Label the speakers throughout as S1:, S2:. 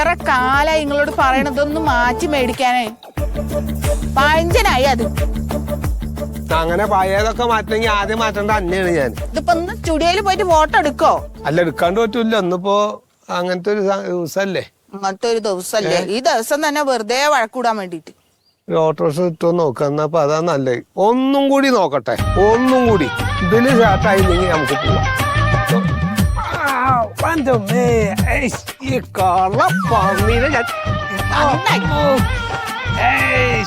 S1: എത്ര കാലായി നിങ്ങളോട് പറയണതൊന്നും മാറ്റി മേടിക്കാനേ. പഞ്ചനായി അത്.
S2: അങ്ങനെ പഴയതൊക്കെ മാറ്റണമെങ്കിൽ ആദ്യം മാറ്റേണ്ട അന്നെയാണ് ഞാൻ.
S1: ഇതിപ്പോ ഒന്ന് സ്റ്റുഡിയോയിൽ പോയിട്ട് ഫോട്ടോ എടുക്കോ?
S2: അല്ല എടുക്കാണ്ട് പറ്റൂല ഒന്നിപ്പോ അങ്ങനത്തെ ഒരു ദിവസല്ലേ?
S1: അങ്ങനത്തെ ഒരു ദിവസല്ലേ? ഈ ദിവസം തന്നെ വെറുതെ വഴക്കൂടാൻ വേണ്ടിട്ട്
S2: ഒരു ഓട്ടോറിക്ഷ കിട്ടുമോ നോക്കാം. എന്നാ അപ്പൊ അതാ നല്ലത്. ഒന്നും കൂടി നോക്കട്ടെ. ഒന്നും കൂടി. ഇതിൽ സ്റ്റാർട്ടായില്ലെങ്കിൽ നമുക്ക് പോവാം. ആ, ഏയ്, ഈ ഞാൻ-. ഏയ്,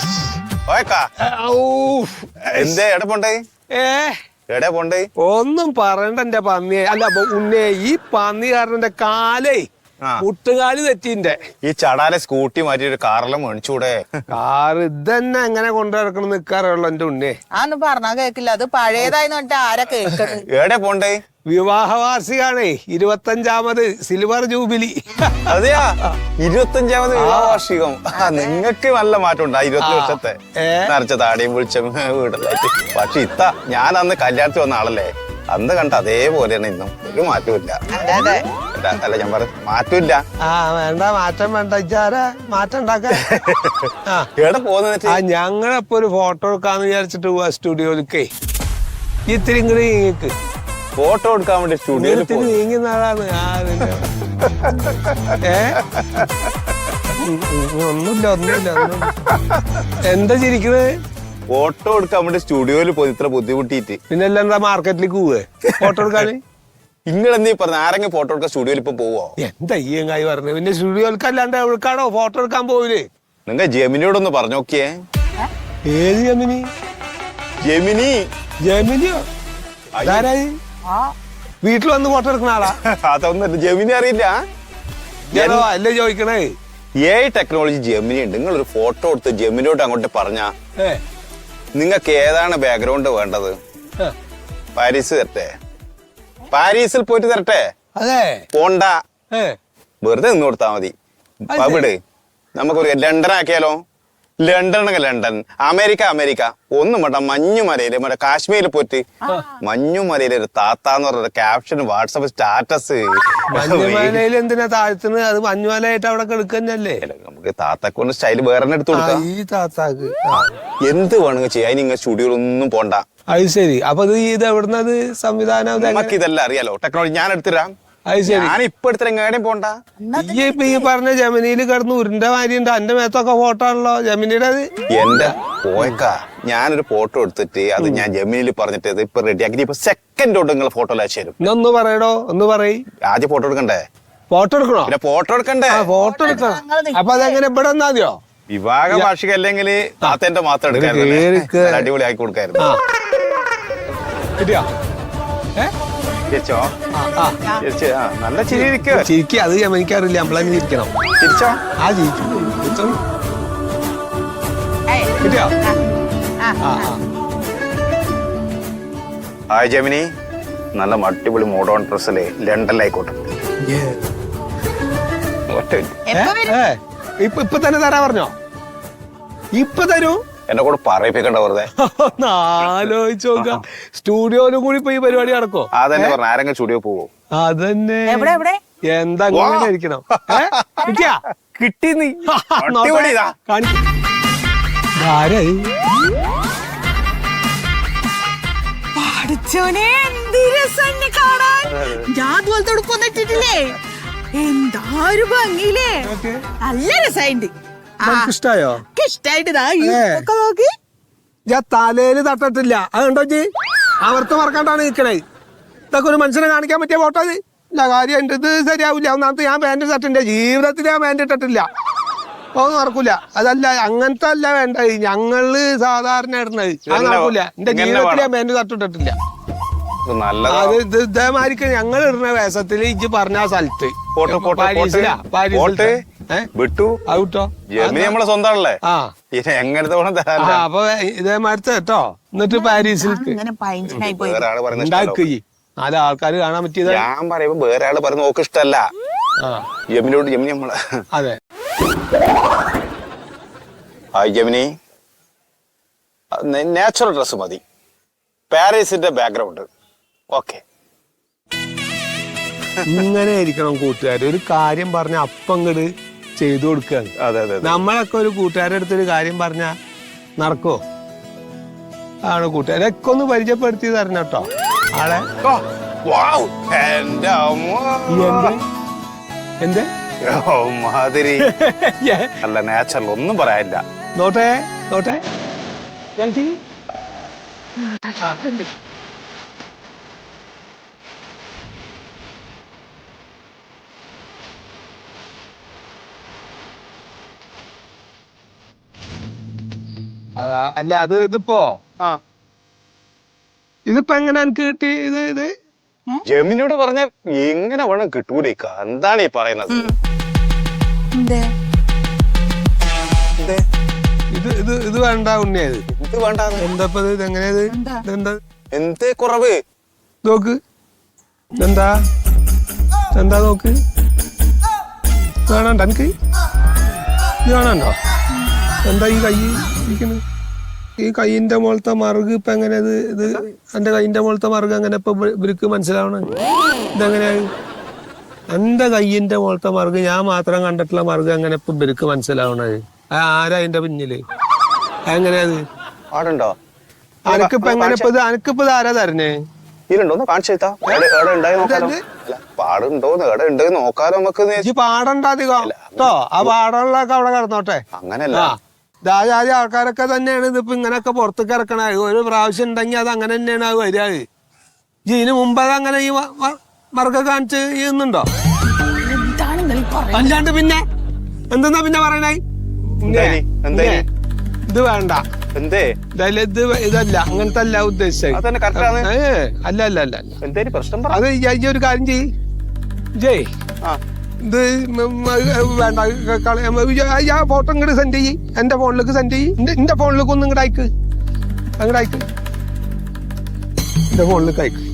S3: ഓയക്കാ.
S2: ഔ,
S3: എന്തേ എടെ പോണ്ടേ?
S2: ഏ?
S3: എടേ പോണ്ടേ?
S2: ഒന്നും പറയണ്ട എന്റെ പന്നിയെ അല്ല ഉന്നെ ഉണ്ണേ ഈ പന്നി കാരണം എന്റെ കാലേ
S3: ആ.
S2: മുട്ടുകാൽ തെറ്റിന്റെ.
S3: ഈ ചടാലെ സ്കൂട്ടി മാറ്റി ഒരു കാറെല്ലാം മേടിച്ചൂടെ?
S2: കാറ് ഇതന്നെ എങ്ങനെ കൊണ്ടുനടക്കണം നിക്കാറുള്ളു എന്റെ ഉണ്ണേ.
S1: ആന്ന് പറഞ്ഞാ കേക്കില്ല. അത് പഴയതായി ആരാ കേക്കണ്
S3: എവിടെ പോണ്ടേ?
S2: വിവാഹ വാർഷികാണേ ഇരുപത്തഞ്ചാമത് സിൽവർ ജൂബിലി.
S3: അതെയാ? ഇരുപത്തഞ്ചാമത് വിവാഹ വാർഷികം ആ നിങ്ങക്ക് നല്ല മാറ്റം ഉണ്ട് ആ. ഇരുപത്തി വർഷത്തെ നിറച്ച താടിയും പൊളിച്ചും വീടല്ലായിട്ട് പക്ഷെ ഇത്ത ഞാൻ അന്ന് കല്യാണത്തിൽ വന്ന ആളല്ലേ? അന്ന് കണ്ട അതേപോലെയാണ് ഇന്നും ഒരു മാറ്റമില്ല അല്ല, ഞാൻ പറ മാറ്റമില്ല
S2: ആ വേണ്ട മാറ്റം വേണ്ട മാറ്റം ഉണ്ടാക്കാൻ.
S3: എവിടെ പോകുന്ന
S2: ഞങ്ങളിപ്പോ ഒരു ഫോട്ടോ എടുക്കാന്ന് വിചാരിച്ചിട്ട് പോവാ സ്റ്റുഡിയോയിലേക്ക് ഇത്തിരി ഇങ്ങോട്ട് നീങ്ങിക്ക്
S3: ഫോട്ടോ എടുക്കാൻ വേണ്ടി സ്റ്റുഡിയോയിൽ
S2: നീങ്ങുന്ന ആളാണ്. ഏ? ഒന്നുമില്ല ഒന്നുമില്ല എന്താ ചിരിക്കുന്നത്
S3: ഫോട്ടോ എടുക്കാൻ വേണ്ടി സ്റ്റുഡിയോയിൽ പോയി ഇത്ര ബുദ്ധിമുട്ടിയിട്ട്.
S2: പിന്നെ എല്ലാം എന്താ മാർക്കറ്റിലേക്ക് പോവേ ഫോട്ടോ എടുക്കാൻ?
S3: നിങ്ങൾ എന്നീ പറഞ്ഞ ആരെങ്കിലും ഫോട്ടോ എടുക്കാൻ സ്റ്റുഡിയോയിൽ ഇപ്പൊ പോവോ?
S2: എന്താ ഈ കായി പറഞ്ഞു പിന്നെ സ്റ്റുഡിയോയിലേക്ക് അല്ലാണ്ട് എവിടെക്കാണോ ഫോട്ടോ എടുക്കാൻ പോവില്ലേ
S3: നിങ്ങൾ ജെമിനിയോടൊന്ന് പറഞ്ഞു നോക്കിയേ
S2: ഏത് ജമിനി?
S3: ജെമിനി?
S2: ജമിനിയോ? അതാരായി
S1: ആ
S2: വീട്ടിൽ വന്ന് ഫോട്ടോ എടുക്കുന്ന ആളാ.
S3: അതൊന്നും ജെമിനി അറിയില്ല.
S2: ഞാനോ അല്ലേ ചോദിക്കണേ?
S3: ഏ ടെക്നോളജി ജെമിനി ഉണ്ട്. നിങ്ങൾ ഒരു ഫോട്ടോ എടുത്ത് ജമിനിയോട്ട് അങ്ങോട്ട് പറഞ്ഞാ നിങ്ങൾക്ക് ഏതാണ് ബാക്ക്ഗ്രൗണ്ട് വേണ്ടത്. പാരീസ് തരട്ടെ. പാരീസിൽ പോയിട്ട് തരട്ടെ?
S2: അതെ.
S3: പോണ്ട. വെറുതെ നിന്ന് കൊടുത്താ മതി. അവിടെ. നമുക്കൊരു London ആക്കിയാലോ? London London America America. ഒന്നും വേണ്ട മഞ്ഞുമലയിൽ മറ്റേ കാശ്മീരിൽ പോയിട്ട് മഞ്ഞുമലയിലെ ഒരു താത്ത എന്ന് പറഞ്ഞ ക്യാപ്ഷൻ വാട്സപ്പ് സ്റ്റാറ്റസ്
S2: മഞ്ഞുമലയിൽ എന്തിനാ താഴ്ത്തുന്നത് അത് മഞ്ഞുമലയായിട്ട് അവിടെ കിടക്കുന്നല്ലേ
S3: നമുക്ക് താത്തക്കൊണ്ട് സ്റ്റൈൽ വേറെ തന്നെ എടുത്തു കൊടുക്കാം.
S2: ഈ താത്താക്ക്.
S3: എന്ത് വേണമെങ്കിൽ ചെയ്യാൻ നിങ്ങൾ സ്റ്റുഡിയോയിലൊന്നും പോണ്ട.
S2: അത് ശരി. അപ്പൊ ഇത് എവിടുന്നത്? സംവിധാനം
S3: നമുക്ക് ഇതെല്ലാം അറിയാലോ. ടെക്നോളജി ഞാൻ എടുത്തുതരാം ഞാൻ ഇപ്പൊ എടുത്തിട്ട് എങ്ങനെയും പോണ്ട.
S2: ഈ ഇപ്പൊ ഈ പറഞ്ഞ ജമിനിയിൽ കിടന്ന് ഉരുണ്ട മാരിയുണ്ട് എന്റെ മേത്തൊക്കെ ഫോട്ടോ ആണല്ലോ ജമിനിയുടെ അത്?
S3: എന്റെ പോയക്കാ ഞാനൊരു ഫോട്ടോ എടുത്തിട്ട് അത് ഞാൻ ജമിനിയിൽ പറഞ്ഞിട്ട് ഇപ്പൊ റെഡിയാക്കി ഇപ്പൊ സെക്കൻഡ് തൊട്ട് നിങ്ങൾ ഫോട്ടോ അയച്ചു തരും.
S2: ഒന്ന് പറയടോ ഒന്ന് പറയ്.
S3: ആദ്യം ഫോട്ടോ എടുക്കണ്ടേ?
S2: ഫോട്ടോ എടുക്കണോ?
S3: പിന്നെ ഫോട്ടോ എടുക്കണ്ടേ?
S2: ആ ഫോട്ടോ എടുക്കണം? അപ്പൊ അതെങ്ങനെ ഇവിടെ വന്നാതിയോ
S3: വിവാഹ വാർഷിക അല്ലെങ്കിൽ താത്തേന്റെ മാത്രം
S2: എടുക്കാൻ
S3: എടുക്കായിരുന്നു അടിപൊളി ആക്കി കൊടുക്കായിരുന്നു.
S2: കിട്ടിയോ? ഏ?
S3: ചിരിച്ചോ ചിരിച്ച് ആ. നല്ല ചിരി ഇരിക്കുക
S2: ചിരിക്കുക അത് എനിക്കറിയില്ല. നമ്മളങ്ങനെ ചിരിക്കണം
S3: ചിരിച്ചോ
S2: ആ ചിരിച്ചു ചിരിച്ചോ. കിട്ടിയോ?
S3: Hi Gemini. നല്ല അടിപൊളി മോഡേൺ ഡ്രസ്സിൽ ലണ്ടനിലായിക്കോട്ടെ.
S2: ഇപ്പൊ ഇപ്പൊ തന്നെ തരാ പറഞ്ഞോ? ഇപ്പൊ തരൂ?
S3: എന്നെ കൂടെ പറയിപ്പിക്കണ്ട വെറുതെ.
S2: ഒന്ന് ആലോചിച്ച് നോക്ക. സ്റ്റുഡിയോയിലും കൂടി ഇപ്പൊ ഈ പരിപാടി നടക്കോ
S3: അതന്നെ പറഞ്ഞു ആരെങ്കിലും സ്റ്റുഡിയോ പോവോ?
S2: അതന്നെ.
S1: എവിടെ എവിടെ?
S2: എന്താ അങ്ങനെ ഇരിക്കണം ഏ? കിട്ടിയാ
S3: കിട്ടി നീ ഇതാ.
S1: പഠിച്ചോനെ എന്ത് രസന്നെ കാണാൻ. ഞാൻ എന്താ ഒരു ഭംഗിയില്ലേ?
S2: ഓക്കേ.
S1: നല്ല രസമുണ്ട്
S2: നിനക്ക് ഇഷ്ടായോ
S1: ഇഷ്ടായിട്ട് നോക്കി.
S2: ഞാൻ തലയിൽ തട്ടിട്ടില്ല. അതുണ്ടോ ജി? അവർത്ത് മറക്കാണ്ടാണ് നിക്കണേ. ഇതൊക്കെ ഒരു മനുഷ്യനെ കാണിക്കാൻ പറ്റിയ ഫോട്ടോ അത് ഇല്ല കാര്യം എന്റെ ഇത് ശരിയാവില്ല. ഒന്നാമത്തെ ഞാൻ പാന്റ് ഷർട്ടിന്റെ ജീവിതത്തിൽ ഞാൻ പാന്റ് ഇട്ടിട്ടില്ല. ഒന്നും നടക്കൂല. അതല്ല അങ്ങനത്തെ അല്ല വേണ്ടത്. ഞങ്ങൾ സാധാരണ ഇടുന്നത്. അത് നടക്കൂല. എന്റെ ജീവിതത്തിൽ ഞാൻ.
S3: പാന്റ് തട്ടിട്ടിട്ടില്ല.
S2: അത് ഇത് ഇതേമാതിരിക്ക് ഞങ്ങൾ ഇടുന്ന വേഷത്തിൽ ഇജ്ജ് പറഞ്ഞ സ്ഥലത്ത്. പാരീസിലാ ഏഹ്
S3: വിട്ടു.
S2: ഔട്ടോ
S3: ജമിനി നമ്മളെ സ്വന്തമാണല്ലേ?
S2: ആ.
S3: എങ്ങനത്തെ ഗുണം
S2: ആ അപ്പൊ ഇതേ ഇതേമാതിരത്തെ കേട്ടോ. എന്നിട്ട് പാരീസിലേക്ക്.
S1: അങ്ങനെ പയഞ്ചനായി പോയി.
S3: വേറെ ആൾ പറയുന്നത്
S2: നാല് ആൾക്കാർ കാണാൻ പറ്റിയത്.
S3: ഞാൻ പറയുമ്പോ വേറെ ആൾ പറയുന്നത് നോക്ക് ഇഷ്ടല്ല
S2: ആ.
S3: ജമിനിയോട് ജമിനി നമ്മളെ.
S2: അതെ.
S3: ഹായ് ജമിനി നാച്ചുറൽ ഡ്രസ് മതി. പാരീസിന്റെ ബാക്ക്ഗ്രൗണ്ട് ഓക്കെ
S2: ഇങ്ങനെ ഇരിക്കണം കൂട്ടുകാർ ഒരു കാര്യം പറഞ്ഞ അപ്പം ഇങ്ങട് ചെയ്തു കൊടുക്കുകയാണ്.
S3: അതെ.
S2: നമ്മളൊക്കെ ഒരു കൂട്ടുകാരുടെ അടുത്തൊരു കാര്യം പറഞ്ഞ നടക്കോ? ആണ് കൂട്ടുകാരൊക്കെ ഒന്ന് പരിചയപ്പെടുത്തി തരണം കേട്ടോ ആളെ. എന്ത്?
S3: മാതിരി. അല്ല നാച്ചുറൽ ഒന്നും പറയാനില്ല.
S2: നോട്ടെ നോട്ടെ. അല്ല അത് ഇതിപ്പോ?
S3: ആ.
S2: ഇതിപ്പോ എങ്ങനെ എനിക്ക് കിട്ടി? ഇത് ഇത്?
S3: ജമിനിയോട് പറഞ്ഞ എങ്ങനെ വേണം കിട്ടൂലേക്ക എന്താണ് ഈ പറയുന്നത്?
S1: എന്തേ?
S2: ഇത് ഇത് ഇത് വേണ്ട ഉണ്ണിയത്
S3: ഇത് വേണ്ട
S2: എന്താ ഇപ്പൊ ഇത്? എങ്ങനെയത്
S1: എന്താ?
S2: ഇതെന്താ?
S3: എന്തേ കുറവ്?
S2: നോക്ക്. എന്താ എന്താ നോക്ക്? കാണണ്ട എനിക്ക്? ഇത് കാണണ്ടോ എന്താ ഈ കൈ ഇരിക്കുന്നത് ഈ കൈയിന്റെ മുകളത്തെ മറുക് ഇപ്പൊ എങ്ങനെ ഇത് ഇത് എന്റെ കൈയിന്റെ മുകളത്തെ മറുക് അങ്ങനെ ഇപ്പൊ ഇവ- ഇവർക്ക് മനസ്സിലാവണ? ഇതെങ്ങനെയാ എന്റെ കൈയിന്റെ മുകളത്തെ മറുക് ഞാൻ മാത്രം കണ്ടിട്ടുള്ള മറുക് അങ്ങനെ ഇപ്പൊ ഇവർക്ക് മനസ്സിലാവണത് ആരാ അതിന്റെ പിന്നിൽ? എങ്ങനെയത്
S3: പാടുണ്ടോ
S2: അനക്കിപ്പോ എങ്ങനെ ഇപ്പൊ ഇത് അനക്കിപ്പോ ആരാ തരണേ
S3: ഇതിലുണ്ടോ? ഒന്ന് കാണിച്ചു തരാ എവിടെ എവിടെ ഉണ്ടായി നോക്കാലോ. പാടുണ്ടോന്ന് എവിടെ ഉണ്ട് നോക്കാലോ നമുക്ക് എന്ന്
S2: പാടണ്ട അധികം. കേട്ടോ ആ പാടമുള്ളതൊക്കെ അവിടെ കിടന്നോട്ടെ.
S3: അങ്ങനല്ല
S2: ദാജാതി ആൾക്കാരൊക്കെ തന്നെയാണ് ഇതിപ്പോ ഇങ്ങനെയൊക്കെ പുറത്തേക്ക് ഇറക്കണ. ഒരു പ്രാവശ്യം ഉണ്ടെങ്കിൽ അത് അങ്ങനെ തന്നെയാണ് അത് വരിക. ഇതിന് മുമ്പ് അത് അങ്ങനെ ഈ മറക്ക കാണിച്ച് ചെയ്യുന്നുണ്ടോ?
S1: ഈ
S2: അല്ലാണ്ട് പിന്നെ എന്തെന്നാ പിന്നെ പറയണേ? ഇത് വേണ്ട.
S3: എന്തേ?
S2: ഇതല്ല ഇത് ഇതല്ല. അങ്ങനത്തെ അല്ല ഉദ്ദേശിച്ചത്. അല്ല അല്ല അല്ല അല്ല. അത് ഈ- ഈ ഒരു കാര്യം ചെയ്യ്. ജയ്.
S3: ആ.
S2: ഇത് വേണ്ട ആ ഫോട്ടോ ഇങ്ങോട്ട് സെൻഡ് ചെയ്യ്. എന്റെ ഫോണിലേക്ക് സെൻഡ് ചെയ്യ്. എന്റെ- ഫോണിലേക്ക് ഒന്ന് ഇങ്ങോട്ട് അയക്ക്. അങ്ങോട്ട് അയക്ക്. എന്റെ ഫോണിലേക്ക് അയക്ക്.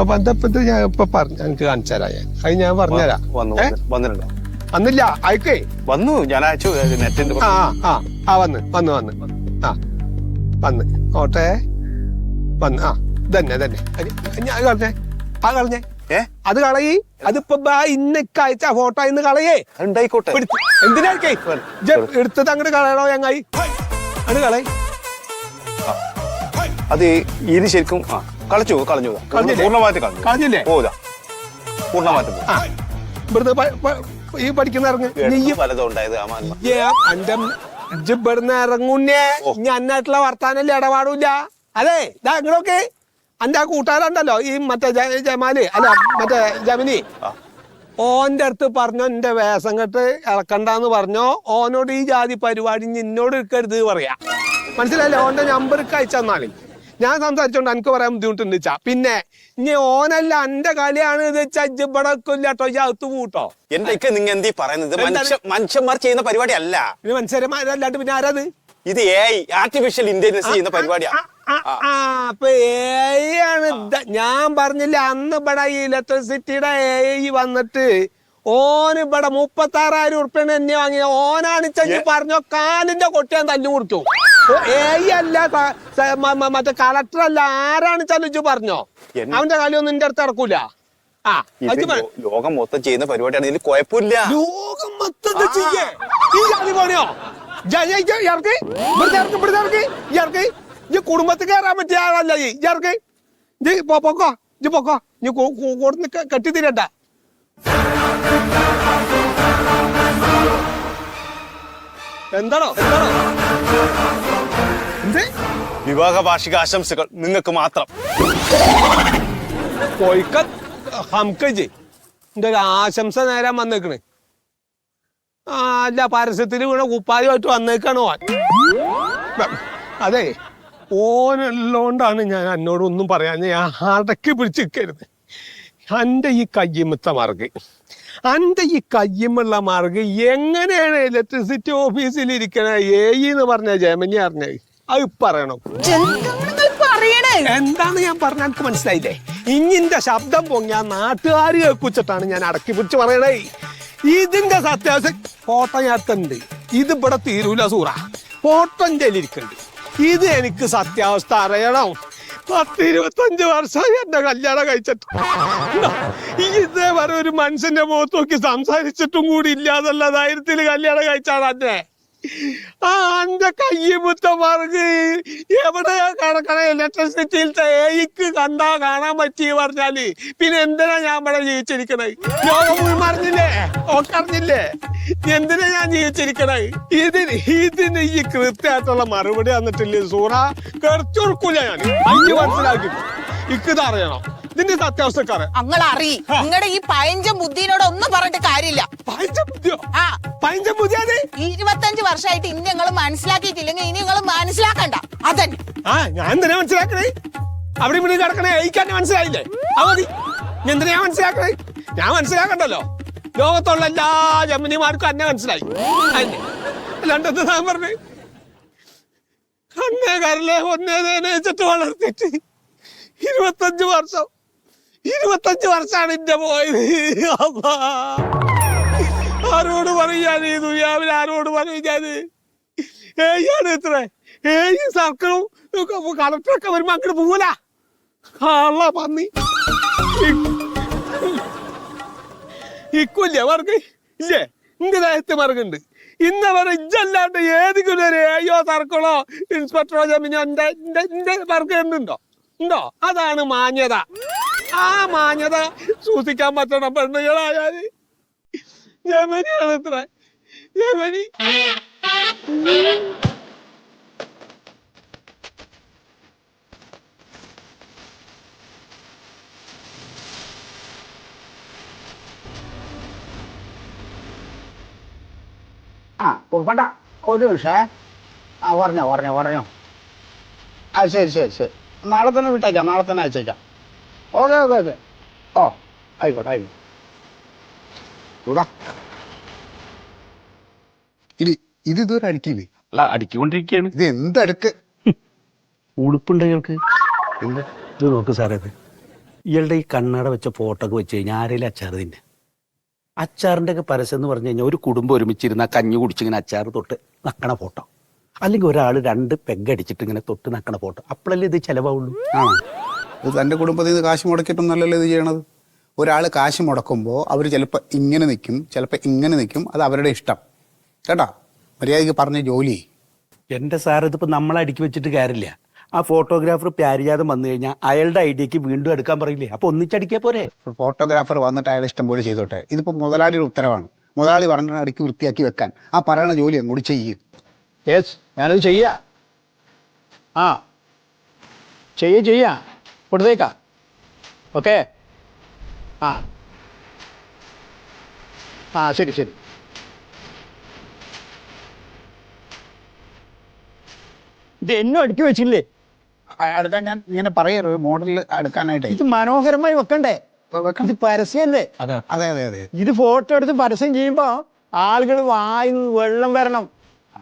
S2: അപ്പൊ അതപ്പത്ത് ഞാൻ ഇപ്പൊ പറഞ്ഞു എനിക്ക് കാണിച്ചു തരാം ഞാൻ. അത് ഞാൻ പറഞ്ഞുതരാം.
S3: വന്നു വന്നു. വന്നിട്ടുണ്ടോ?
S2: വന്നില്ല. അയക്കേ.
S3: വന്നു. ഞാൻ അയച്ചു. നെറ്റിന്റെ
S2: ആ ആ ആ വന്ന് വന്ന് വന്ന്. ആ വന്ന്. ഓട്ടെ. വന്ന് ആ തന്നെ തന്നെ ഞാൻ കളഞ്ഞേ. ആ കളഞ്ഞേ. അത് കളയി. അതിപ്പോ ബാ ഇന്നൊക്കെ അയച്ച ഫോട്ടോ ഇന്ന് കളയേ.
S3: ഉണ്ടായിക്കോട്ടെ.
S2: എന്തിനാക്കേ ഇജ്ജ് എടുത്തത് അങ്ങോട്ട് കളയണോ ഞങ്ങായി അത് കളയി.
S3: അത് ഇത് ശരിക്കും കളിച്ചു കളഞ്ഞു? പൂർണമായിട്ട് കളഞ്ഞു
S2: കളഞ്ഞില്ലേ?
S3: പോതാ
S2: പൂർണമായിട്ട് ഇവിടുന്ന് ഈ പഠിക്കുന്ന ഇറങ്ങ്. ഇവിടുന്ന് ഇറങ്ങുന്നേ. ഞാൻ അന്നായിട്ടുള്ള വർത്താനല്ലേ ഇടപാടില്ല. അതെ ഇതാ ഇങ്ങനൊക്കെ അന്റെ ആ കൂട്ടുകാരുണ്ടല്ലോ? ഈ മറ്റേ ജമാൽ അല്ല മറ്റേ ജമിനി. ഓന്റെ അടുത്ത് പറഞ്ഞോ എന്റെ വേഷം കെട്ട് ഇളക്കണ്ടെന്ന് പറഞ്ഞോ. ഓനോട് ഈ ജാതി പരിപാടി നിന്നോട് എടുക്കരുത് പറയാ. മനസ്സിലായില്ലേ? ഓന്റെ നമ്പർ അയച്ചെന്നാളി ഞാൻ സംസാരിച്ചോണ്ട് എനിക്ക് പറയാൻ ബുദ്ധിമുട്ടുണ്ട് വെച്ചാ പിന്നെ ഇനി ഓനല്ല എന്റെ കളിയാണ് ഇത് ഇവിടെ ഇല്ലാട്ടോ ഈ അകത്ത് കൂട്ടോ
S3: എന്തൊക്കെ നിങ്ങൾ എന്തീ പറയുന്നത്? മനുഷ്യ മനുഷ്യന്മാർ ചെയ്യുന്ന പരിപാടി അല്ല
S2: മനുഷ്യന്മാരല്ലാണ്ട് പിന്നെ ആരാത്?
S3: ഇത് എ ആർട്ടിഫിഷ്യൽ ഇന്റലിജൻസ് ചെയ്യുന്ന
S2: പരിപാടിയാണ് അപ്പൊ ആണ് ഞാൻ പറഞ്ഞില്ല അന്ന് ഇവിടെ ഈ ഇലക്ട്രിസിറ്റിയുടെ എ വന്നിട്ട് ഓന് ഇവിടെ മുപ്പത്തി ആറായിരം ഉറുപ്പിയാണ് എന്നെ വാങ്ങിയ. ഓനാണ് ചെഞ്ഞ് പറഞ്ഞോ കാലിന്റെ കൊട്ടിയാൻ തല്ലു കൊടുത്തു എ അല്ല മറ്റേ കളക്ടർ അല്ല ആരാണ് ചലിച്ചു പറഞ്ഞോ?
S3: അവന്റെ
S2: അവന്റെ ഒന്നും നിന്റെ അടുത്ത് ഇറക്കൂല
S3: ലോകം മൊത്തം ചെയ്യുന്ന പരിപാടിയാണ്. ഇതിൽ കുഴപ്പമില്ല.
S2: ലോകം മൊത്തം ചെയ്യേ. ഈ കളി പണിയോ ജ- ഇറക്ക് ഇവിടുത്തെ ഇറക്ക് ഇവിടുത്തെ ഇറക്ക് ഇറക്ക് ഈ കുടുംബത്തിൽ കയറാൻ പറ്റിയ ആളല്ല ഈ ഇറക്ക് ഇത് പൊക്കോ ഇത് പൊക്കോ. നീ കൊടുന്ന് കെട്ടി തിരണ്ട എന്താണോ? എന്താണോ എന്ത്?
S3: വിവാഹ വാർഷിക ആശംസകൾ നിങ്ങൾക്ക് മാത്രം.
S2: പോയിക്ക ഹംക്കജ് എന്റെ ഒരു ആശംസ നേരം വന്നേക്കണേ. അല്ല പരസ്യത്തിൽ വീണ കുപ്പാരിയായിട്ട് വന്നേക്കാണ് ഓൻ. അതെ ഓനുള്ളതുകൊണ്ടാണ് ഞാൻ എന്നോടൊന്നും പറയാൻ ഞാൻ അടക്കി പിടിച്ച് നിൽക്കരുത്. എന്റെ ഈ കയ്യമ്മത്തെ മാർഗ്. എന്റെ ഈ കയ്യമുള്ള മാർഗ് എങ്ങനെയാണ് ഇലക്ട്രിസിറ്റി ഓഫീസിൽ ഇരിക്കണ? ഏ എന്ന് പറഞ്ഞ ജമനി അറിഞ്ഞ? അത് പറയണം.
S1: എന്താണ്
S2: എന്താണ് ഞാൻ പറഞ്ഞ എനിക്ക് മനസ്സിലായില്ലേ? ഇങ്ങിന്റെ ശബ്ദം പൊങ്ങിയ നാട്ടുകാർ കേൾക്കുച്ചിട്ടാണ് ഞാൻ അടക്കി പിടിച്ച് പറയണേ. ഇതിന്റെ സത്യാവശ്യം ഫോട്ടോ ഇത് ഇവിടെ തീരൂല സൂറ. ഫോട്ടോ എന്റെ ഇത് എനിക്ക് സത്യാവസ്ഥ അറിയണം. പത്ത് ഇരുപത്തഞ്ച് വർഷമായി എന്റെ കല്യാണം കഴിച്ചിട്ട്. ഈ ഇതേവരെ ഒരു മനുഷ്യന്റെ മുഖത്ത് നോക്കി സംസാരിച്ചിട്ടും കൂടി ഇല്ലാതല്ല ധൈര്യത്തിൽ കല്യാണം കഴിച്ചാണ് എന്നെ ആ എന്റെ കയ്യുമുത്ത മറുക് എവിടെയാ കിടക്കണ? ഇലക്ട്രിസിറ്റിയിലത്തെ ഏയിക്ക് കണ്ടാ കാണാൻ പറ്റി പറഞ്ഞാൽ. പിന്നെ എന്തിനാ ഞാൻ ഇവിടെ ജീവിച്ചിരിക്കണേ? ലോകം മുഴുവൻ അറിഞ്ഞില്ലേ? എന്തിനാ ഞാൻ ജീവിച്ചിരിക്കണേ? ഇതിന് ഇതിന് ഈ കൃത്യമായിട്ടുള്ള മറുപടി തന്നിട്ടില്ലേ സൂറ? കെറച്ചൊടുക്കൂല ഞാൻ. അഞ്ച് മനസ്സിലാക്കി. ഇക്കിത് അറിയണം. ഇതിന്റെ സത്യാവസ്ഥക്കാരൻ.
S1: അങ്ങൾ അറി നിങ്ങളുടെ ഈ പഴഞ്ച ബുദ്ധിനോട് ഒന്നും പറഞ്ഞിട്ട് കാര്യമില്ല.
S2: പതിനഞ്ച ബുദ്ധിയോ?
S1: ആ.
S2: പതിനഞ്ച ബുദ്ധിയത്
S1: ഇരുപത്തഞ്ച് വർഷമായിട്ട് ഇനി നിങ്ങൾ മനസ്സിലാക്കിയിട്ടില്ലെങ്കിൽ ഇനി നിങ്ങൾ മനസ്സിലാക്കണ്ട. അതന്നെ
S2: ആ ഞാൻ എന്തിനാ മനസ്സിലാക്കണേ? അവിടെ ഇവിടെ കിടക്കണേ അയക്കാൻ മനസ്സിലായില്ലേ? നീ എന്തിനാ ഞാൻ മനസ്സിലാക്കണേ? ഞാൻ മനസ്സിലാക്കണ്ടല്ലോ. ലോകത്തുള്ള എല്ലാ ജമിനിമാർക്കും എന്നെ മനസ്സിലായി. അല്ലേ? അല്ലാണ്ട് എന്താ ഞാൻ പറഞ്ഞു. അന്നേ കരലെ ഒന്നേ തേനേച്ചിട്ട് വളർത്തിട്ട് ഇരുപത്തഞ്ച് വർഷം. ഇരുപത്തഞ്ച് വർഷമാണ് എന്റെ പോയത്. ആരോട് പറയാൻ ഈ ദുര്യാവിൽ ആരോട് പറയാൻ ഏയാണ് ഇത്ര? ഏയ് സർക്കിളും കളക്ടറൊക്കെ വരുമ്പോ അങ്ങോട്ട് പോവല. കാള പന്നി. ഇക്കില്ലേ മറുക് ഇല്ലേ? ഇന്റെ ദേഹത്ത് മറുകുണ്ട് ഇന്ന് വരെ ഇജ്ജല്ലാണ്ട് ഏതെങ്കിലും ഒരു ഏയോ സർക്കിളോ ഇൻസ്പെക്ടറോ ജമിനോ എന്റെ എന്റെ എന്റെ മാർക്ക് ഉണ്ടോ ഉണ്ടോ? അതാണ് മാന്യത. ആ മാഞ്ഞത സൂക്ഷിക്കാൻ പറ്റണം പെണ്ണുങ്ങളായാൽ. ജമനിയാണ് ഇത്ര. ജമനി
S4: ആ വേണ്ട ഒരു നിമിഷേ. ആ പറഞ്ഞോ പറഞ്ഞോ പറഞ്ഞോ. ആ ശരി ശരി ശരി. നാളെ തന്നെ വിട്ടേക്കാം നാളെ തന്നെ അയച്ചേക്കാം. ഓക്കെ ഓക്കെ അതെ ഓ ആയിക്കോട്ടെ ആയിക്കോട്ടെ.
S5: ഇവിടെ ഇത് ഇത് ഇതുവരെ അടിക്കില്ലേ?
S6: അല്ല അടിക്കൊണ്ടിരിക്കുകയാണ്
S5: ഇത് എന്തടുക്ക്?
S6: ഉളുപ്പുണ്ട് ഇയാൾക്ക്
S5: എന്ത്?
S6: ഇത് നോക്ക് സാറേ ഇത്. ഇയാളുടെ ഈ കണ്ണട വെച്ച ഫോട്ടോ ഒക്കെ വെച്ച് കഴിഞ്ഞാൽ ആരെങ്കിലും അച്ചാർ തിന്നെ. അച്ചാറിന്റെ ഒക്കെ പരസ്യം എന്ന് പറഞ്ഞു കഴിഞ്ഞാൽ ഒരു കുടുംബം ഒരുമിച്ചിരുന്ന കഞ്ഞി കുടിച്ചിങ്ങനെ അച്ചാർ തൊട്ട് നക്കണ ഫോട്ടോ. അല്ലെങ്കിൽ ഒരാൾ രണ്ട് പെഗ് അടിച്ചിട്ട് ഇങ്ങനെ തൊട്ട് നക്കണ ഫോട്ടോ. അപ്പോഴല്ലേ ഇത് ചിലവാവുള്ളൂ?
S5: ആ. ഇത് തന്റെ കുടുംബത്തിൽ നിന്ന് കാശ് മുടക്കിയിട്ടൊന്നല്ലല്ലോ ഇത് ചെയ്യണത്? ഒരാൾ കാശ് മുടക്കുമ്പോൾ അവർ ചിലപ്പോൾ ഇങ്ങനെ നിൽക്കും ചിലപ്പോൾ ഇങ്ങനെ നിൽക്കും അത് അവരുടെ ഇഷ്ടം. കേട്ടാ? മര്യാദയ്ക്ക് പറഞ്ഞ ജോലി. എന്റെ
S6: എന്റെ സാർ ഇതിപ്പോൾ നമ്മളെ അടുക്കി വെച്ചിട്ട് കാര്യമില്ല. ആ ഫോട്ടോഗ്രാഫർ പ്യാരിജാതം വന്നു കഴിഞ്ഞാൽ അയാളുടെ ഐഡിയക്ക് വീണ്ടും എടുക്കാൻ പറയില്ലേ? അപ്പോൾ ഒന്നിച്ചടിക്കാൻ പോരെ?
S5: ഫോട്ടോഗ്രാഫർ വന്നിട്ട് അയാൾ ഇഷ്ടം പോലെ ചെയ്തോട്ടെ. ഇതിപ്പോൾ മുതലാളിയുടെ ഉത്തരവാണ്. മുതലാളി പറഞ്ഞ അടുക്കി വൃത്തിയാക്കി വെക്കാൻ. ആ പറയണ ജോലി അങ്ങോട്ട് ചെയ്യും.
S4: യെസ് ഞാനത് ചെയ്യാം. ആ ചെയ്യ ചെയ്യാം. കൊടുത്തേക്കാം. ഓക്കെ? ആ. ആ ശരി ശരി. ഇത് എന്നും അടുക്കി വെച്ചില്ലേ?
S5: അടുത്ത ഞാൻ ഇങ്ങനെ പറയരുത്. മോഡലിൽ അടുക്കാനായിട്ട്.
S4: ഇത് മനോഹരമായി വെക്കണ്ടേ? ഇത് പരസ്യമല്ലേ?
S5: അതെ. അതെ അതെ
S4: ഇത് ഫോട്ടോ എടുത്ത് പരസ്യം ചെയ്യുമ്പോ ആളുകൾ വായിന്ന് വെള്ളം വരണം.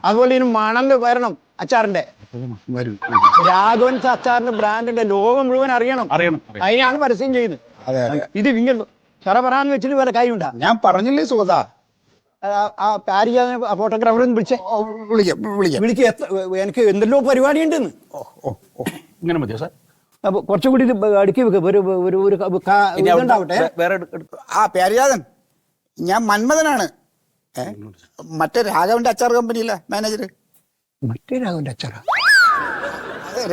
S4: അതുപോലെ ഇതിന് മണൽ വരണം. അച്ചാറിന്റെ.
S5: വരും.
S4: സച്ചാറിന്റെ ബ്രാൻഡിന്റെ ലോകം മുഴുവൻ അറിയണം.
S6: അറിയണം.
S4: അതിനാണ് പരസ്യം ചെയ്യുന്നത് ഇത് ഇങ്ങനെ ചെറ പറയാന്ന് വെച്ചിട്ട് വേറെ കാര്യമുണ്ടാ?
S5: ഞാൻ പറഞ്ഞില്ലേ സുഗത
S4: ആ പാരിജ ഫോട്ടോഗ്രാഫറെ വിളിച്ചേ?
S5: വിളിക്കാം വിളിക്കാം.
S4: എനിക്ക് എന്തെല്ലോ പരിപാടി ഉണ്ടെന്ന്
S6: ഇങ്ങനെ മതിയോ സാർ?
S4: അപ്പൊ കുറച്ചും കൂടി അടുക്കി വെക്ക്. ഒരു ഒരു ഇതുണ്ടാവട്ടെ.
S6: വേറെ
S5: ആ പാരിജാതൻ. ഞാൻ മന്മഥനാണ്. മറ്റേ രാഘവന്റെ അച്ചാർ കമ്പനിയിലെ മാനേജർ
S4: മറ്റേ രാഘവന്റെ അച്ചാറാ?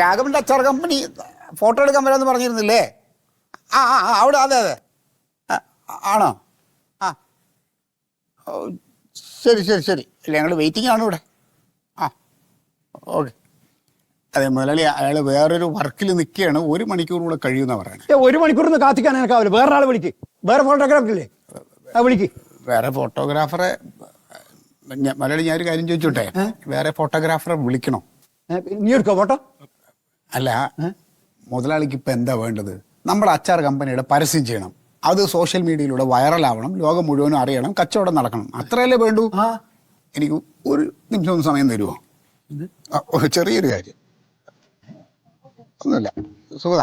S5: രാഘവന്റെ അച്ചാർ കമ്പനി ഫോട്ടോ എടുക്കാൻ വരാമെന്ന് പറഞ്ഞിരുന്നില്ലേ? ആ ആ അവിടെ അതെ അതെ. ആണോ? ആ. ശരി ശരി ശരി. ശരി ഞങ്ങൾ വെയിറ്റിംഗ് ആണ് ഇവിടെ. ആ ഓക്കെ. അതെ മുതലാളി അയാൾ വേറൊരു വർക്കിൽ നിൽക്കുകയാണ്. ഒരു മണിക്കൂർ കൂടെ കഴിയുന്ന
S4: പറയണേ ഒരു മണിക്കൂർ ഒന്ന് കാത്തിക്കാൻ എനിക്കാവില്ല വേറെ ആളെ വിളിക്ക്. വേറെ ഫോട്ടോഗ്രാഫർ ഇല്ലേ? ആ വിളിക്ക്.
S5: വേറെ ഫോട്ടോഗ്രാഫറെ മലയാളി ഞാൻ ഒരു കാര്യം ചോദിച്ചോട്ടെ? വേറെ ഫോട്ടോഗ്രാഫറെ വിളിക്കണോ?
S4: നീ എടുക്കോ ഫോട്ടോ?
S5: അല്ല മുതലാളിക്ക് ഇപ്പം എന്താ വേണ്ടത്? നമ്മുടെ അച്ചാർ കമ്പനിയുടെ പരസ്യം ചെയ്യണം. അത് സോഷ്യൽ മീഡിയയിലൂടെ വൈറലാവണം ലോകം മുഴുവനും അറിയണം കച്ചവടം നടക്കണം. അത്രയല്ലേ വേണ്ടൂ? എനിക്ക് ഒരു നിമിഷം ഒന്ന് സമയം തരുമോ ചെറിയൊരു കാര്യം. ഒന്നുമില്ല. സുഗത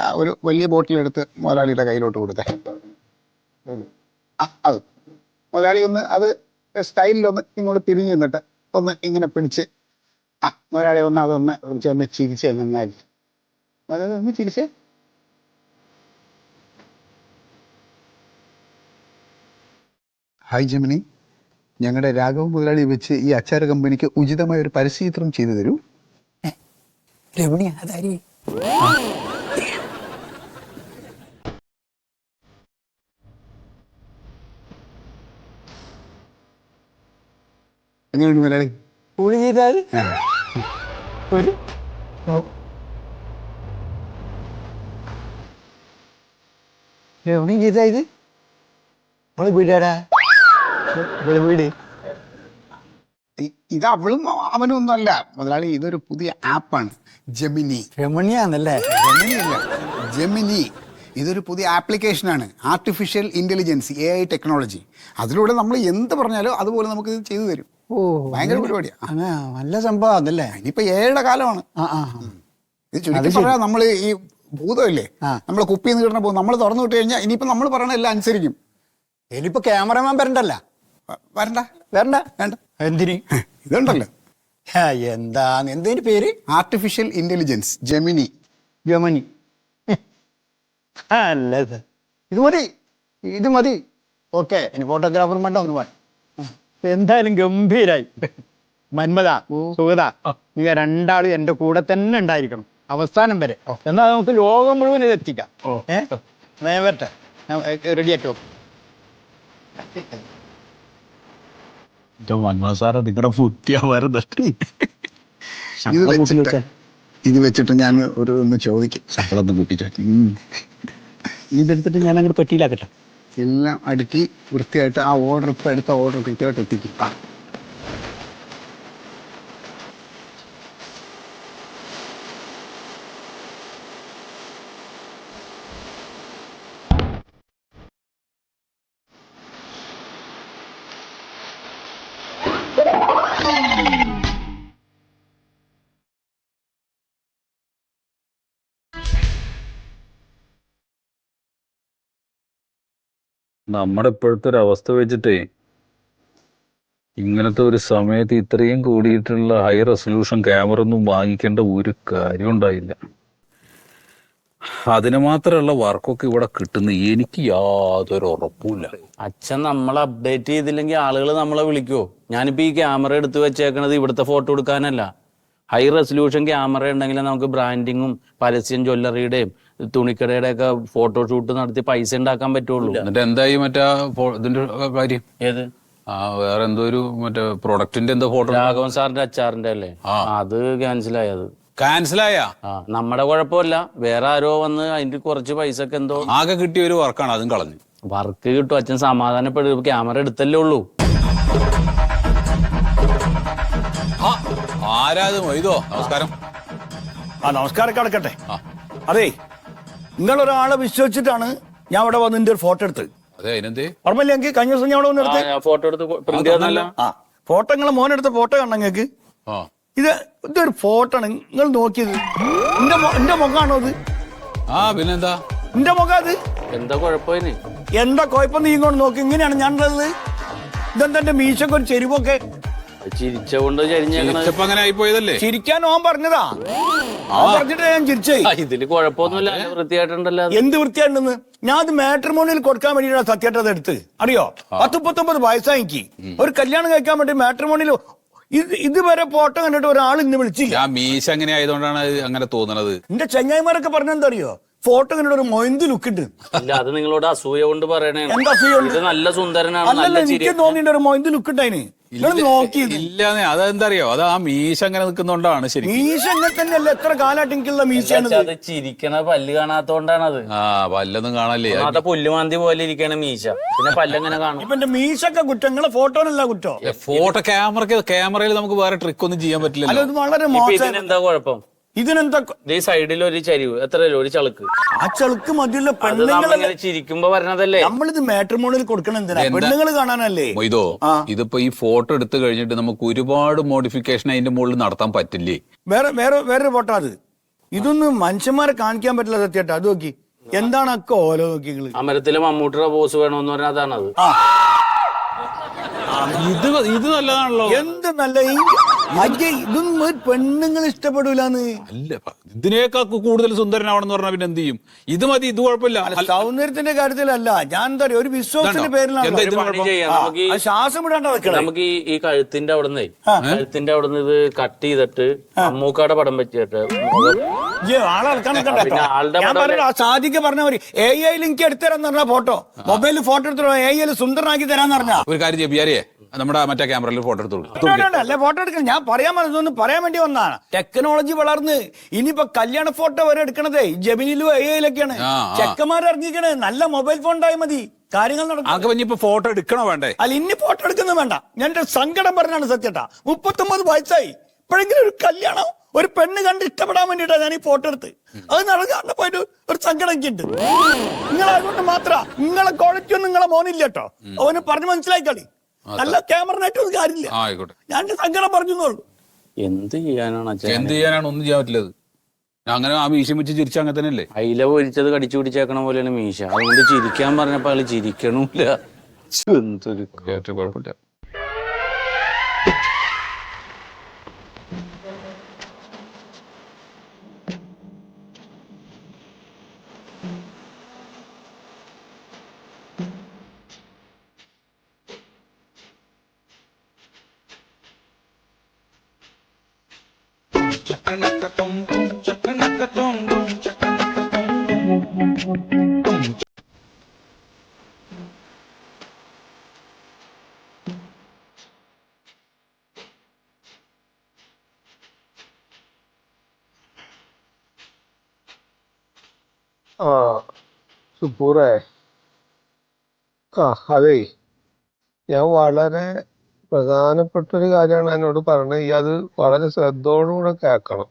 S5: ആ, ഒരു വലിയ ബോട്ടിലെടുത്ത് മുതലാളിയുടെ കയ്യിലോട്ട് കൊടുത്തേ. ആ, അത്. മുതലാളി ഒന്ന് അത് സ്റ്റൈലിലൊന്ന് ഇങ്ങോട്ട് തിരിഞ്ഞു നിന്നിട്ട് ഒന്ന് ഇങ്ങനെ പിടിച്ച് ആ ഒരാളെ ഒന്ന് അതൊന്ന് ചെന്ന് ചിരിച്ച് നന്നായി അതെ ഒന്ന് ചിരിച്ചേ ഹായ് ജമിനി ഞങ്ങളുടെ രാഘവ മുതലാളി വെച്ച് ഈ അച്ചാര കമ്പനിക്ക് ഉചിതമായ ഒരു പരസ്യചിത്രം ചെയ്തു തരൂ. രമണി അതാരി? എങ്ങനെയുണ്ട് മുതലാളി?
S4: ചെയ്താൽ. ഒരു ചെയ്താ ഇത് നമ്മൾ വീടാടാ ഇവിടെ വീട്.
S5: ഇത് അവളും അവനും ഒന്നുമല്ല മുതലാളി ഇതൊരു പുതിയ ആപ്പാണ്. ജമിനി.
S4: രമണിയാന്നല്ലേ
S5: ജമിനി അല്ല ജമിനി. ഇതൊരു പുതിയ ആപ്ലിക്കേഷനാണ്. Artificial intelligence A I technology അതിലൂടെ നമ്മൾ എന്ത് പറഞ്ഞാലും അതുപോലെ നമുക്ക് ഇത് ചെയ്തു തരും.
S4: ഓ
S5: ഭയങ്കര പരിപാടിയാണ്
S4: നല്ല സംഭവം അതല്ലേ?
S5: ഇനിയിപ്പോ എയുടെ കാലമാണ്. ഇത് ചുരുക്കി നമ്മൾ ഈ ഭൂതമല്ലേ. നമ്മൾ കുപ്പിയിൽ നിന്ന് കിട്ടുന്ന പോകും. നമ്മൾ തുറന്നു വിട്ട് കഴിഞ്ഞാൽ ഇനിയിപ്പോ നമ്മൾ പറയണ എല്ലാം അനുസരിക്കും.
S4: ഇനിയിപ്പോ ക്യാമറമാൻ വരണ്ടല്ല?
S5: വരണ്ട.
S4: വരണ്ട?
S5: വേണ്ട.
S4: എന്തിന്?
S5: ഇതുണ്ടല്ലോ.
S4: എന്താ? എന്തിന് എന്തിന്റെ പേര്
S5: ആർട്ടിഫിഷ്യൽ ഇന്റലിജൻസ് ജെമിനി.
S4: ജെമിനി അല്ല ഇത് മതി. ഇത് മതി. ഓക്കെ ഇനി ഫോട്ടോഗ്രാഫർ വേണ്ട ഒന്ന് പോവാൻ. എന്തായാലും ഗംഭീരായി. മന്മത സുഗത നിങ്ങൾ രണ്ടാളും എന്റെ കൂടെ തന്നെ ഉണ്ടായിരിക്കണം. അവസാനം വരെ. എന്നാൽ നമുക്ക് ലോകം മുഴുവൻ ഇത് എത്തിക്കാം. ഏഹ് ഞാൻ വരട്ടെ. റെഡി ആയിട്ട് വെക്കും.
S6: സാറേ നിങ്ങളുടെ ബുദ്ധിയാ വരുന്നുണ്ട്
S5: ഇത് വെച്ചിട്ട് ഇത് വെച്ചിട്ട് ഞാൻ ഒരു ഒന്ന് ചോദിക്കും.
S6: ശമ്പളം കൂട്ടിച്ചു ഇതെടുത്തിട്ട് ഞാൻ അങ്ങോട്ട് പെട്ടിയിലാക്കട്ടെ.
S5: എല്ലാം അടുക്കി വൃത്തിയായിട്ട് ആ ഓർഡർ ഇപ്പൊ എടുത്ത ഓർഡർ കൃത്യമായിട്ട് എത്തിക്കും
S7: നമ്മുടെ ഇപ്പോഴത്തെ ഒരു അവസ്ഥ വെച്ചിട്ടേ ഇങ്ങനത്തെ ഒരു സമയത്ത് ഇത്രയും കൂടിയിട്ടുള്ള ഹൈ റെസൊല്യൂഷൻ ക്യാമറ ഒന്നും വാങ്ങിക്കേണ്ട ഒരു കാര്യം ഉണ്ടായില്ല. അതിന് മാത്രമുള്ള വർക്കൊക്കെ ഇവിടെ കിട്ടുന്ന എനിക്ക് യാതൊരു ഉറപ്പുമില്ല.
S8: അച്ഛൻ നമ്മൾ അപ്ഡേറ്റ് ചെയ്തില്ലെങ്കിൽ ആളുകൾ നമ്മളെ വിളിക്കുവോ ഞാനിപ്പോ ഈ ക്യാമറ എടുത്തു വെച്ചേക്കണത് ഇവിടുത്തെ ഫോട്ടോ എടുക്കാനല്ല. ഹൈ റെസൊല്യൂഷൻ ക്യാമറ ഉണ്ടെങ്കിൽ നമുക്ക് ബ്രാൻഡിങ്ങും പരസ്യം ജ്വല്ലറിയുടെയും തുണിക്കടയുടെ ഒക്കെ ഫോട്ടോഷൂട്ട് നടത്തി പൈസ ഉണ്ടാക്കാൻ പറ്റുള്ളൂ.
S7: എന്നിട്ട് എന്തായി മറ്റേ ഇതിന്റെ കാര്യം?
S8: ഏത്?
S7: ആ വേറെ എന്തോ ഒരു മറ്റേ പ്രൊഡക്റ്റിന്റെ എന്തോ ഫോട്ടോ
S8: രാഘവൻ സാറിന്റെ അച്ചാറിന്റെ അല്ലേ?
S7: ആ.
S8: അത് ക്യാൻസലായത്
S7: ക്യാൻസലായ
S8: നമ്മുടെ കുഴപ്പമില്ല. വേറെ ആരോ വന്ന് അതിന്റെ കുറച്ച് പൈസ ഒക്കെ എന്തോ
S7: ആകെ കിട്ടിയ ഒരു വർക്കാണ് അതും കളഞ്ഞു.
S8: വർക്ക് കിട്ടും. അച്ഛൻ സമാധാനപ്പെടും. ക്യാമറ എടുത്തല്ലേ ഉള്ളൂ.
S7: ആ ആരാ ഇത്? മൊയ്തോ നമസ്കാരം.
S9: ആ നമസ്കാരം കിടക്കട്ടെ.
S7: ആ.
S9: അതെ നിങ്ങൾ ഒരാളെ വിശ്വസിച്ചിട്ടാണ് ഞാൻ അവിടെ വന്ന് നിന്റെ ഒരു ഫോട്ടോ എടുത്ത്
S7: അതെ
S9: എനിക്ക് കഴിഞ്ഞ ദിവസം ഞാൻ അവിടെ വന്ന് എടുത്ത്.
S8: ഫോട്ടോ എടുത്ത്
S9: ആ ഫോട്ടോ നിങ്ങളെ മോൻ എടുത്ത ഫോട്ടോ കണ്ട നിങ്ങൾക്ക്.
S7: ആ.
S9: ഇത് ഇതൊരു ഫോട്ടോ ആണ്. നിങ്ങൾ നോക്കിയത്. എന്റെ എന്റെ മുഖമാണോ അത്?
S7: ആ പിന്നെന്താ?
S9: എന്റെ മുഖം അത്?
S8: എന്താ കുഴപ്പമില്ല
S9: എന്താ കുഴപ്പം? നീ ഇങ്ങോട്ട് നോക്കി. ഇങ്ങനെയാണ് ഞാൻ ഉള്ളത്. ഇതെന്താ എന്റെ മീശൊക്കെ ഒരു ചെരുവൊക്കെ?
S8: ചിരിച്ച കൊണ്ട് ചരിഞ്ഞേക്കണത്.
S7: ഇപ്പൊ അങ്ങനെ ആയിപ്പോയതല്ലേ?
S9: ചിരിക്കാൻ ഓൻ പറഞ്ഞതാ. അവൻ പറഞ്ഞിട്ട് ഞാൻ ചിരിച്ചേ.
S8: ആ, ഇതിൽ കുഴപ്പമൊന്നുമില്ല. നല്ല വൃത്തിയായിട്ടുണ്ടല്ലോ. അത്.
S9: എന്ത് വൃത്തിയാണെന്ന് ഞാൻ അത് മാട്രിമോണിയിൽ കൊടുക്കാൻ വേണ്ടിയിട്ടാണ് സത്യമായിട്ട് അത് എടുത്ത്. അറിയോ? പത്ത് മുപ്പത്തൊമ്പത് വയസ്സായി എനിക്ക്. ഒരു കല്യാണം കഴിക്കാൻ വേണ്ടി മാട്രിമോണിയിൽ ഇത് ഇതുവരെ ഫോട്ടോ കണ്ടിട്ട് ഒരാൾ ഇന്ന് വിളിച്ചില്ല.
S7: ആ മീശ അങ്ങനെ ആയതുകൊണ്ടാണ് അത് അങ്ങനെ തോന്നണത്.
S9: എന്റെ ചെങ്ങായിമാരൊക്കെ പറഞ്ഞെന്താ അറിയോ? ഫോട്ടോ കണ്ടിട്ട് ഒരു മൊയന്ത് ലുക്ക് ഉണ്ട്
S8: അല്ല അത് നിങ്ങളോട് അസൂയ കൊണ്ട് പറയണേ
S9: എന്താ?
S8: ഇത് നല്ല സുന്ദരനാണ്
S9: അല്ലല്ല
S8: നല്ല ചിരി.
S9: എനിക്ക് തോന്നിയിട്ട് ഒരു മൊയന്ത് ലുക്ക് ഉണ്ടായിന് നിങ്ങൾ
S7: ഇല്ലാന്നേ അതെന്താ അറിയോ അത് ആ മീശ അങ്ങനെ നിൽക്കുന്നോണ്ടാണ് ശരി
S9: മീശ തന്നെ തന്നെയല്ല എത്ര കാലമായിട്ട് എനിക്കുള്ള മീശയാണ്
S8: അത് ചിരിക്കണ പല്ല് അത്.
S7: ആ പല്ലൊന്നും കാണല്ലേ
S8: അത് പുല്ലുമാന്തി പോലെ ഇരിക്കണ മീശ. പിന്നെ പല്ലെങ്ങനെ കാണും?
S9: ഇപ്പൊ എന്റെ മീശൊക്കെ കുറ്റം. നിങ്ങളെ ഫോട്ടോനല്ല കുറ്റോ.
S7: ഫോട്ടോ ക്യാമറക്ക് ക്യാമറയിൽ നമുക്ക് വേറെ ട്രിക്ക് ഒന്നും ചെയ്യാൻ
S9: അല്ല
S7: പറ്റില്ലല്ലോ
S9: ഇത് വളരെ
S8: ഇപ്പൊ
S9: മോശം
S8: ഇതിനെന്താ കുഴപ്പം?
S9: ഇതിനെന്താ
S8: ഇത് ഈ സൈഡിൽ ഒരു ചരിവ്. എത്ര ഒരു ചളുക്ക്.
S9: ആ ചളുക്ക് മതിയുള്ള പെണ്ണുങ്ങളെ
S8: ചിരിക്കുമ്പോ പറഞ്ഞതല്ലേ?
S9: നമ്മളിത് മാട്രിമോണിൽ കൊടുക്കണം എന്തിനാ? പെണ്ണുങ്ങൾ കാണാനല്ലേ? ഇതോ.
S7: ഇതിപ്പോ ഈ ഫോട്ടോ എടുത്തു കഴിഞ്ഞിട്ട് നമുക്ക് ഒരുപാട് മോഡിഫിക്കേഷൻ അതിന്റെ മുകളിൽ നടത്താൻ പറ്റില്ലേ?
S9: വേറെ വേറെ വേറൊരു ഫോട്ടോ അത്. ഇതൊന്നും മനുഷ്യന്മാരെ കാണിക്കാൻ പറ്റില്ല സത്യമായിട്ട് അത് നോക്കി. എന്താണ് അക്കെ ഓരോ നോക്കി
S8: അമരത്തിലെ അമരത്തിൽ മമ്മൂട്ടിയുടെ പോസ് വേണമെന്ന് പറഞ്ഞാൽ അതാണത്.
S7: ഇത് ഇത് നല്ലതാണല്ലോ.
S9: എന്ത് നല്ല ഈ അയ്യേ ഇതൊന്നും ഒരു പെണ്ണുങ്ങൾ ഇഷ്ടപ്പെടൂലെന്ന്.
S10: അല്ല ഇതിനേക്കാൾ കൂടുതൽ സുന്ദരനാവണമെന്ന് പറഞ്ഞാൽ പിന്നെ എന്ത് ചെയ്യും? ഇത് മതി ഇത് കുഴപ്പമില്ല. അല്ല,
S9: സൗന്ദര്യത്തിന്റെ കാര്യത്തിലല്ല. ഞാൻ എന്താ പറയാ ഒരു വിശ്വാസത്തിന്റെ? പേരിലാണ് ശ്വാസം വിടാണ്ട് വെക്കണേ
S8: നമുക്ക് ഈ ഈ കഴുത്തിന്റെ അവിടുന്ന് കഴുത്തിന്റെ അവിടുന്ന് ഇത് കട്ട് ചെയ്തിട്ട് അമ്മൂക്കാടെ പടം വെച്ചിട്ട്
S9: സാധിക്ക പറഞ്ഞ മതി എ ഐയിൽ എനിക്ക് എടുത്തരാന്ന് പറഞ്ഞ ഫോട്ടോ മൊബൈലിൽ ഫോട്ടോ എടുത്തോ എ ഐയിൽ സുന്ദരനാക്കി തരാന്ന് പറഞ്ഞ.
S10: ഒരു കാര്യം ചെയ്യാറിയേ നമ്മുടെ മറ്റേ ക്യാമറയിൽ ഫോട്ടോ എടുത്തോളൂ
S9: അല്ലെ ഫോട്ടോ എടുക്കണം. ഞാൻ പറയാൻ പറഞ്ഞതൊന്ന് പറയാൻ വേണ്ടി വന്നതാണ്. ടെക്നോളജി വളർന്ന് ഇനിയിപ്പോ കല്യാണ ഫോട്ടോ വരെ എടുക്കണതേ ജമിനിലും എ ഐയിലൊക്കെയാണ്
S10: ആ, ആ.
S9: ചെക്കന്മാർ ഇറങ്ങിക്കണേ നല്ല മൊബൈൽ ഫോൺ ഉണ്ടായി മതി. കാര്യങ്ങൾ നടക്കും.
S10: ഫോട്ടോ എടുക്കണോ വേണ്ടേ?
S9: അല്ല ഇനി ഫോട്ടോ എടുക്കുന്നത് വേണ്ട. ഞാൻ എന്റെ സങ്കടം പറഞ്ഞാണ് സത്യട്ടാ. മുപ്പത്തൊമ്പത് വയസ്സായി. ഇപ്പോഴെങ്കിലും ഒരു കല്യാണം ഒരു പെണ്ണ് കണ്ട് ഇഷ്ടപ്പെടാൻ വേണ്ടിട്ടാ ഞാൻ ഈ ഫോട്ടോ എടുത്ത്. അത് പോയിട്ട് ഒരു സങ്കടം ഒക്കെ ഉണ്ട് നിങ്ങളായതുകൊണ്ട് മാത്ര. നിങ്ങളെ ക്വാളിറ്റി ഒന്നും നിങ്ങളെ മോനില്ല കേട്ടോ അവന് പറഞ്ഞു മനസ്സിലായിക്കളി നല്ല ക്യാമറനായിട്ട് ഒരു കാര്യമില്ല.
S10: ആയിക്കോട്ടെ.
S9: ഞാൻ സങ്കടം പറഞ്ഞു
S8: എന്ത് ചെയ്യാനാണ്
S10: എന്ത് ചെയ്യാനാണ്? ഒന്നും ചെയ്യാൻ പറ്റില്ലത് അങ്ങനെ ആ മീശ വെച്ച് ചിരിച്ച അങ്ങനെ തന്നെയല്ലേ?
S8: അയില പൊരിച്ചത് കടിച്ചു പിടിച്ചേക്കണ പോലെയാണ് മീശ. അതുകൊണ്ട് ചിരിക്കാൻ പറഞ്ഞപ്പോ അയാൾ ചിരിക്കണമില്ല എന്തൊരു
S10: ഏറ്റവും കുഴപ്പമില്ല.
S2: സുപ്പൂറേ ആ അതേ ഞാൻ വളരെ പ്രധാനപ്പെട്ട ഒരു കാര്യമാണ് എന്നോട് പറഞ്ഞത്. ഈ അത് വളരെ ശ്രദ്ധയോടുകൂടെ കേൾക്കണം.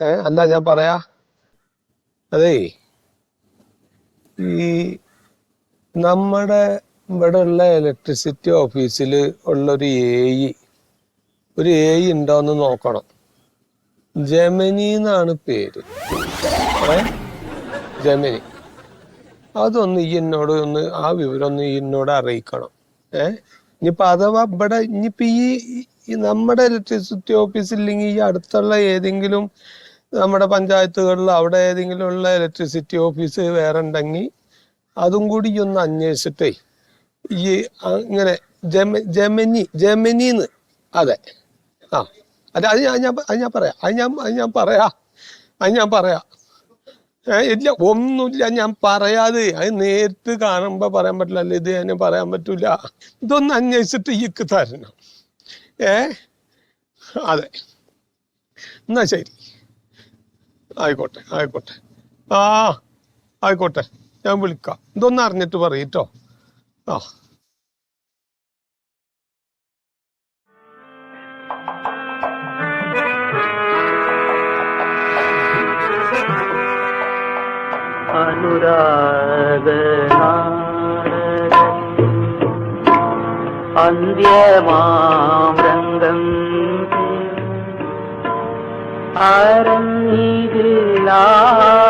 S2: ഏ അല്ല ഞാൻ പറയാ. അതേ ഈ നമ്മുടെ ഇവിടെ ഉള്ള ഇലക്ട്രിസിറ്റി ഓഫീസിൽ ഉള്ള ഒരു ഒരു എ ഉണ്ടോന്ന് നോക്കണം. ജമനി എന്നാണ് പേര് ജമിനി. അതൊന്ന് ഈ എന്നോട് ഒന്ന് ആ വിവരം ഒന്ന് എന്നോട് അറിയിക്കണം. ഏ ഇനിയിപ്പോ അഥവാ ഇവിടെ ഇനിയിപ്പോ ഈ നമ്മുടെ ഇലക്ട്രിസിറ്റി ഓഫീസ് ഇല്ലെങ്കിൽ ഈ അടുത്തുള്ള ഏതെങ്കിലും നമ്മുടെ പഞ്ചായത്തുകളിൽ അവിടെ ഏതെങ്കിലും ഉള്ള ഇലക്ട്രിസിറ്റി ഓഫീസ് വേറെ ഉണ്ടെങ്കിൽ അതും കൂടി ഒന്ന് അന്വേഷിച്ചിട്ടേ. ഈ ഇങ്ങനെ ജമ ജമനിന്ന് അതെ. ആ. അതെ അത് ഞാൻ അത് ഞാൻ പറയാം. അത് ഞാൻ അത് ഞാൻ പറയാം. അത് ഞാൻ പറയാം. ഇല്ല ഒന്നുമില്ല ഞാൻ പറയാതെ. അത് നേരിട്ട് കാണുമ്പോ പറയാൻ പറ്റില്ല ഇത് ഞാൻ പറയാൻ പറ്റൂല. ഇതൊന്ന് അന്വേഷിച്ചിട്ട് ഈക്ക് തരണം. ഏ? അതെ. എന്നാ ശരി. ആയിക്കോട്ടെ ആയിക്കോട്ടെ. ആ ആയിക്കോട്ടെ. ഞാൻ വിളിക്കാം. ഇതൊന്ന് അറിഞ്ഞിട്ട് പറയട്ടോ ആ.
S11: അന്ത്യമാമൃതം അരങ്ങിലാളൊഴിഞ്ഞു